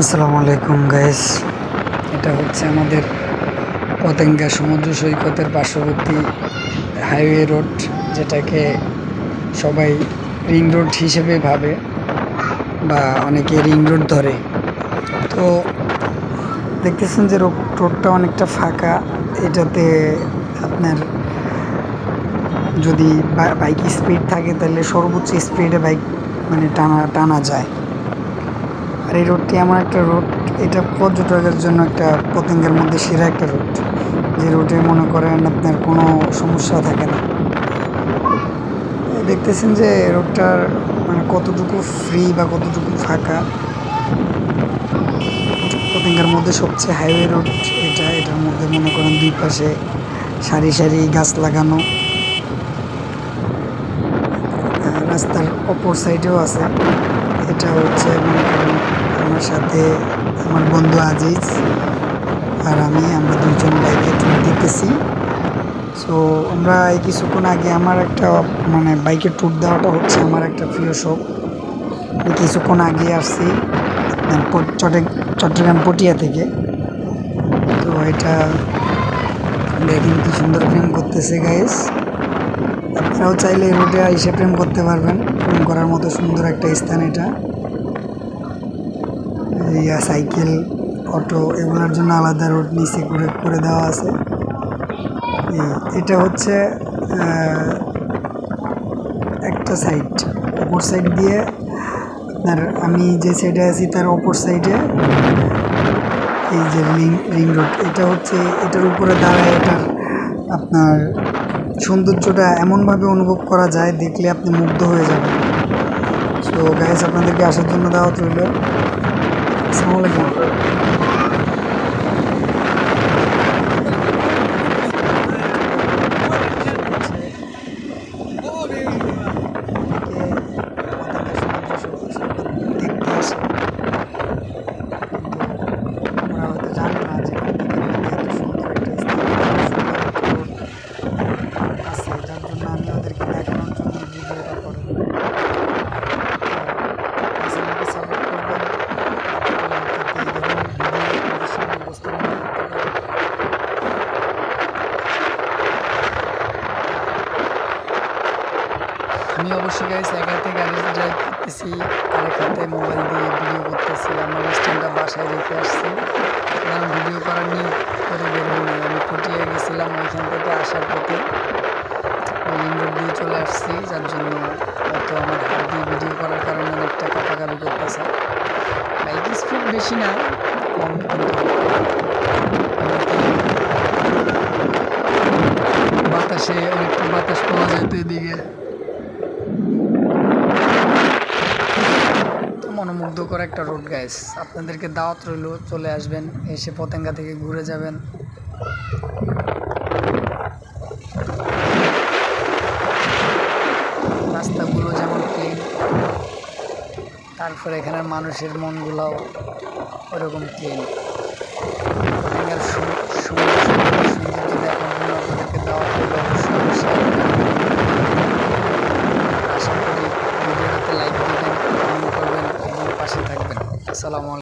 আসসালামু আলাইকুম গাইস এটা হচ্ছে আমাদের পতেঙ্গা সমুদ্র সৈকতের পার্শ্ববর্তী হাইওয়ে রোড যেটাকে সবাই রিং রোড হিসেবে ভাবে বা অনেকে রিং রোড ধরে। তো দেখতেছেন যে রোড রোডটা অনেকটা ফাঁকা। এটাতে আপনার যদি বাইক স্পিড থাকে, তাহলে সর্বোচ্চ স্পিডে বাইক মানে টানা টানা যায়। আর এই রোডটি এমন একটা রোড, এটা পর্যটকের জন্য একটা পতঙ্গের মধ্যে সেরা একটা রোড। যে রোডে মনে করেন আপনার কোনো সমস্যা থাকে না। দেখতেছেন যে রোডটার মানে কতটুকু ফ্রি বা কতটুকু ফাঁকা। পতঙ্গের মধ্যে সবচেয়ে হাইওয়ে রোড এটা, এটার মধ্যে মনে করেন দুই পাশে সারি সারি গাছ লাগানো। রাস্তার অপর সাইডেও আছে। এটা হচ্ছে মনে করেন আমার সাথে আমার বন্ধু আজিজ আর আমি, আমরা দুইজন বাইকে ট্যুর দিতেছি। সো আমরা এই কিছুক্ষণ আগে আমার একটা মানে বাইকে ট্যুর দেওয়াটা হচ্ছে আমার একটা প্রিয় শখ। আমি কিছুক্ষণ আগে আসছি চট্টগ্রাম পটিয়া থেকে। তো এটা দেখেন কি সুন্দর প্রেম করতেছে গাইস আপনারাও চাইলে এই রোডে এসে প্রেম করতে পারবেন। প্রেম করার মতো সুন্দর একটা স্থান এটা। সাইকেল, অটো, এগুলোর জন্য আলাদা রোড নিচে করে করে দেওয়া আছে। এটা হচ্ছে একটা সাইড। অপর সাইড দিয়ে আপনার, আমি যে সাইডে আছি তার অপর সাইডে এই যে রিং রিং রোড এটা হচ্ছে, এটার উপরে দাঁড়ায় এটার আপনার সৌন্দর্যটা এমনভাবে অনুভব করা যায়, দেখলে আপনি মুগ্ধ হয়ে যাবেন। সো গাইস আপনাদেরকে আসার জন্য দাওয়াত রইল। আসসালামু আলাইকুম দেখতে আসে ওরা হয়তো জানে না যে এত সুন্দর একটা স্থান, এত সুন্দর একটা road আছে যার জন্য আমি ওদেরকে দেখানোর জন্য ভিডিওটা করি চ্যানেলকে সাপোর্ট করবেন যাতে এই ধরনের ভিডিও আপনাদের সামনে উপস্থাপন করতে পারি আমি অবশ্যই গাইস এক হাতে গাড়ি করতেছি আরেক হাতে মোবাইল দিয়ে ভিডিও করতেছি, আমার স্ট্যান্ডটা বাসায় রেখে আসছি। কারণ ভিডিও করার নিয়ে করে বের নাই, আমি পটিয়ে গেছিলাম ওইখান থেকে আসার পথে। রিং রোড দিয়ে চলে আসছি, যার জন্য হয়তো আমার হাত দিয়ে ভিডিও করার কারণে অনেকটা কাটাকাটি করতেছে। বাইক স্পিড বেশি না, কম কিন্তু বাতাসে অনেকটা বাতাস পাওয়া যায় তো এদিকে তো মনোমুগ্ধকর একটা রোড গাইস আপনাদেরকে দাওয়াত রইল, চলে আসবেন, এসে পতেঙ্গা থেকে ঘুরে যাবেন। রাস্তাগুলো যেমন ক্লিন তারপরে এখানের মানুষের মনগুলাও ওরকম ক্লিন